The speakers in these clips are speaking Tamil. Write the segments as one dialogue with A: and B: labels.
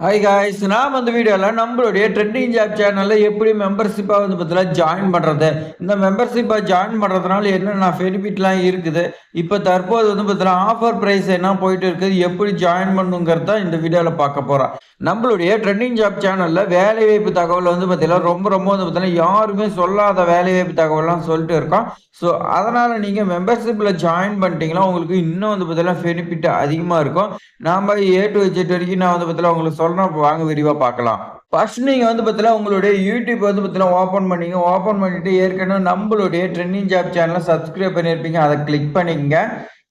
A: ஹை காய்ஸ் நாம் அந்த வீடியோவில் நம்மளுடைய ட்ரெண்டிங் ஜாப் சேனலில் எப்படி மெம்பர்ஷிப்பாக வந்து பார்த்தீங்கன்னா ஜாயின் பண்ணுறது இந்த மெம்பர்ஷிப்பாக ஜாயின் பண்ணுறதுனால என்னென்ன பெனிஃபிட்லாம் இருக்குது? இப்போ தற்போது வந்து பார்த்தீங்கன்னா ஆஃபர் ப்ரைஸ் என்ன போயிட்டு இருக்குது எப்படி ஜாயின் பண்ணுங்கிறத இந்த வீடியோவில் பார்க்க போகிறோம் நம்மளுடைய ட்ரெண்டிங் ஜாப் சேனலில் வேலைவாய்ப்பு தகவல் வந்து பார்த்தீங்கன்னா ரொம்ப ரொம்ப வந்து பார்த்தீங்கன்னா யாருமே சொல்லாத வேலைவாய்ப்பு தகவல்லாம் சொல்லிட்டு இருக்கோம். ஸோ அதனால் நீங்கள் மெம்பர்ஷிப்பில் ஜாயின் பண்ணிட்டீங்கன்னா உங்களுக்கு இன்னும் வந்து பார்த்தீங்கன்னா பெனிஃபிட் அதிகமாக இருக்கும். நாம் ஏ டு வச்சுட்டு வரைக்கும் நான் வந்து பார்த்தீங்கன்னா உங்களுக்கு சொல்கிறேன் வாங்க விரிவாக பார்க்கலாம் ஃபர்ஸ்ட் நீங்கள் வந்து பார்த்தீங்கன்னா உங்களுடைய யூடியூப் வந்து பார்த்தீங்கன்னா ஓப்பன் பண்ணிங்க. ஓப்பன் பண்ணிட்டு ஏற்கனவே நம்மளுடைய ட்ரெண்டிங் ஜாப் சேனலை சப்ஸ்கிரைப் பண்ணியிருப்பீங்க அதை கிளிக் பண்ணிக்கங்க.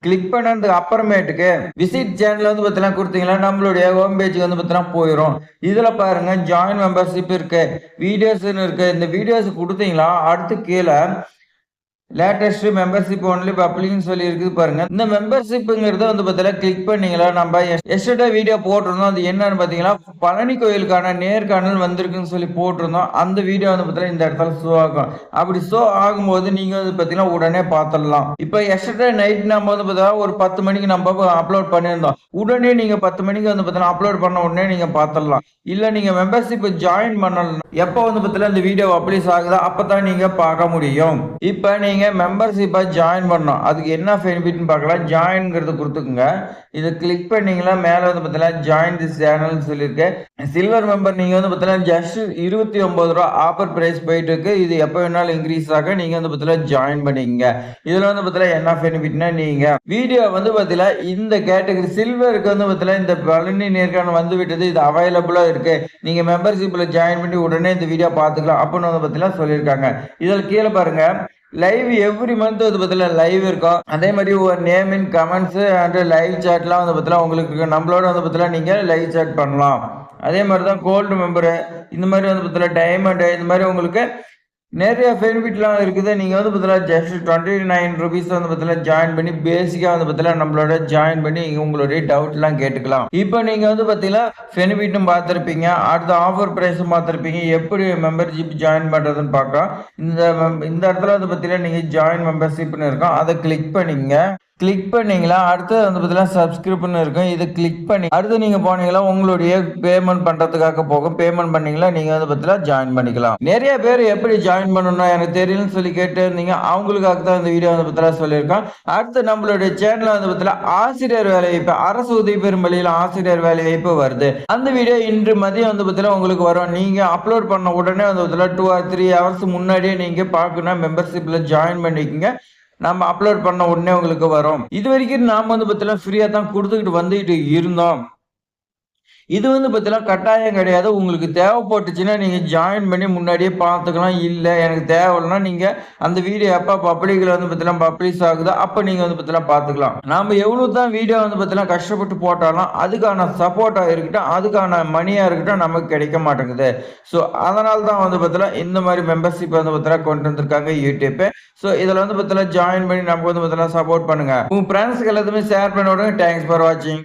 A: கிளிக் பண்ணதுக்கு அப்புறமேட்டுக்கு விசிட் சேனல் வந்து பார்த்தீங்கன்னா கொடுத்தீங்கன்னா நம்மளுடைய ஹோம் பேஜுக்கு வந்து பார்த்தீங்கன்னா போயிடும் இதில் பாருங்க ஜாயின் மெம்பர்ஷிப் இருக்கு. வீடியோஸ்னு இருக்கு. இந்த வீடியோஸ் கொடுத்தீங்களா அடுத்து கீழே லேட்டஸ்ட் மெம்பர்ஷிப் ஒன்லி பப்ளிக்னு சொல்லி இருக்குது பாருங்க. இந்த மெம்பர்ஷிப்புங்கிறத வந்து பார்த்தீங்கன்னா கிளிக் பண்ணீங்களா நம்ம எஸ்டர்டே வீடியோ போட்டிருந்தோம். அது என்னன்னு பார்த்தீங்கன்னா பழனி கோயிலுக்கான நேர்காணல் வந்திருக்குன்னு சொல்லி போட்டிருந்தோம். அந்த வீடியோ வந்து பார்த்தீங்கன்னா இந்த இடத்துல ஷோ ஆகும். அப்படி ஷோ ஆகும்போது நீங்க வந்து பார்த்தீங்கன்னா உடனே பார்த்துடலாம். இப்போ எஸ்டர்டே நைட் நம்ம வந்து பார்த்தீங்கன்னா ஒரு பத்து மணிக்கு நம்ம அப்லோட் பண்ணியிருந்தோம். உடனே நீங்க பத்து மணிக்கு வந்து பார்த்தீங்கன்னா அப்லோட் பண்ண உடனே நீங்க பார்த்துடலாம். இல்லை நீங்க மெம்பர்ஷிப் ஜாயின் பண்ணலாம் எப்போ வந்து பார்த்தீங்கன்னா இந்த வீடியோ பப்ளிஷ் ஆகுதோ அப்போ தான் நீங்க பார்க்க முடியும். இப்போ நீங்க மெம்பர்ஷிப்பாக ஜாயின் பண்ணோம் அதுக்கு என்ன பெனிஃபிட்னு பார்க்கலாம். ஜாயின்ங்கிறது கொடுத்துக்குங்க. இதை கிளிக் பண்ணீங்களா மேலே வந்து பார்த்தீங்கன்னா ஜாயின் திஸ் சேனல்னு சொல்லியிருக்கேன் சில்வர் மெம்பர் நீங்கள் வந்து பார்த்தீங்கன்னா ஜஸ்ட் இருபத்தி ஒம்பது ரூபா ஆஃபர் ப்ரைஸ் போயிட்டு இருக்கு இது எப்போ வேணாலும் இன்க்ரீஸ் ஆக நீங்கள் வந்து பார்த்தீங்கன்னா ஜாயின் பண்ணிக்கங்க. இதில் வந்து பார்த்தீங்கன்னா என்ன பெனிஃபிட்னா நீங்கள் வீடியோ வந்து பார்த்தீங்கன்னா இந்த கேட்டகரி சில்வருக்கு வந்து பார்த்தீங்கன்னா இந்த பழனி நேர்காணல் வந்து விட்டது. இது அவைலபிளாக இருக்கு. நீங்கள் மெம்பர்ஷிப்பில் ஜாயின் பண்ணி உடனே இந்த வீடியோ பார்த்துக்கலாம் அப்படின்னு வந்து பார்த்தீங்கன்னா சொல்லியிருக்காங்க. இதில் கீழே பாருங்க. லைவ் எவ்ரி மந்த் வந்து பார்த்தீங்கன்னா லைவ் இருக்கும். அதே மாதிரி ஒரு name in comments and live சாட்லாம் வந்து பார்த்தீங்கன்னா உங்களுக்கு நம்மளோட வந்து பார்த்தீங்கன்னா நீங்கள் லைவ் சாட் பண்ணலாம். அதே மாதிரி தான் கோல்டு மெம்பரு இந்த மாதிரி வந்து பார்த்தீங்கன்னா டைமண்டு இந்த மாதிரி உங்களுக்கு நிறைய பெனிஃபிட்லாம் இருக்குது. நீங்கள் வந்து பார்த்தீங்கன்னா ஜஸ்ட் டுவெண்ட்டி நைன் ருபீஸ் வந்து பார்த்தீங்கன்னா ஜாயின் பண்ணி பேசிக்காக வந்து பார்த்தீங்கன்னா நம்மளோட ஜாயின் பண்ணி உங்களுடைய டவுட்லாம் கேட்டுக்கலாம். இப்போ நீங்கள் வந்து பார்த்தீங்கன்னா பெனிஃபிட்டும் பார்த்துருப்பீங்க. அடுத்த ஆஃபர் ப்ரைஸும் பார்த்துருப்பீங்க. எப்படி மெம்பர்ஷிப் ஜாயின் பண்ணுறதுன்னு பார்க்கலாம். இந்த இந்த இடத்துல வந்து பார்த்தீங்கன்னா நீங்கள் ஜாயின் மெம்பர்ஷிப்னு இருக்கும். அதை கிளிக் பண்ணிங்க கிளிக் பண்ணீங்களா? அடுத்தது வந்து பார்த்தீங்கன்னா சப்ஸ்கிரிப்ஷன் இருக்கும். இது கிளிக் பண்ணி அடுத்து நீங்கள் போனீங்களா உங்களுடைய பேமெண்ட் பண்ணுறதுக்காக போகும். பேமெண்ட் பண்ணீங்களா? நீங்கள் வந்து பார்த்தீங்கன்னா ஜாயின் பண்ணிக்கலாம். நிறைய பேர் எப்படி ஜாயின் பண்ணணும் எனக்கு தெரியலன்னு சொல்லி கேட்டு இருந்தீங்க அவங்களுக்காக தான் இந்த வீடியோ வந்து பார்த்தீங்கன்னா சொல்லியிருக்கோம் அடுத்து நம்மளுடைய சேனலில் வந்து பார்த்தீங்கன்னா ஆசிரியர் வேலைவாய்ப்பு அரசு உதவி பெறும் வழியில் ஆசிரியர் வேலை வாய்ப்பு வருது. அந்த வீடியோ இன்று மதியம் வந்து பார்த்தீங்கன்னா உங்களுக்கு வரும். நீங்கள் அப்லோட் பண்ண உடனே வந்து பார்த்தீங்கன்னா டூ ஆர் த்ரீ ஹவர்ஸ் முன்னாடியே நீங்கள் பார்க்கணும். மெம்பர்ஷிப்பில் ஜாயின் பண்ணிக்கோங்க. நம்ம அப்லோட் பண்ண உடனே உங்களுக்கு வரும். இது வரைக்கும் நாம் வந்து பார்த்தீங்கன்னா ஃப்ரீயாக தான் கொடுத்துக்கிட்டு வந்துக்கிட்டு இருந்தோம். இது வந்து பார்த்தீங்கன்னா கட்டாயம் கிடையாது. உங்களுக்கு தேவைப்பட்டுச்சுன்னா நீங்கள் ஜாயின் பண்ணி முன்னாடியே பார்த்துக்கலாம். இல்லை எனக்கு தேவைன்னா நீங்கள் அந்த வீடியோ எப்போ பப்ளிக்கில் வந்து பார்த்தீங்கன்னா பப்ளிஷ் ஆகுதோ? அப்போ நீங்கள் வந்து பார்த்தீங்கன்னா பார்த்துக்கலாம். நாம் எவ்வளோ தான் வீடியோ வந்து பார்த்தீங்கன்னா கஷ்டப்பட்டு போட்டாலும் அதுக்கான சப்போர்ட்டாக இருக்கட்டும் அதுக்கான மணியாக இருக்கட்டும் நமக்கு கிடைக்க மாட்டேங்குது. ஸோ அதனால தான் வந்து பார்த்தீங்கன்னா இந்த மாதிரி மெம்பர்ஷிப் வந்து பார்த்தீங்கன்னா கொண்டு வந்திருக்காங்க யூடியூப்பு ஸோ இதில் வந்து பார்த்தீங்கன்னா ஜாயின் பண்ணி நமக்கு வந்து பார்த்தீங்கன்னா சப்போர்ட் பண்ணுங்கள் உங்கள் ஃப்ரெண்ட்ஸ்க்கு எல்லாத்துமே ஷேர் பண்ண விடுங்க தேங்க்ஸ் ஃபார் வாட்சிங்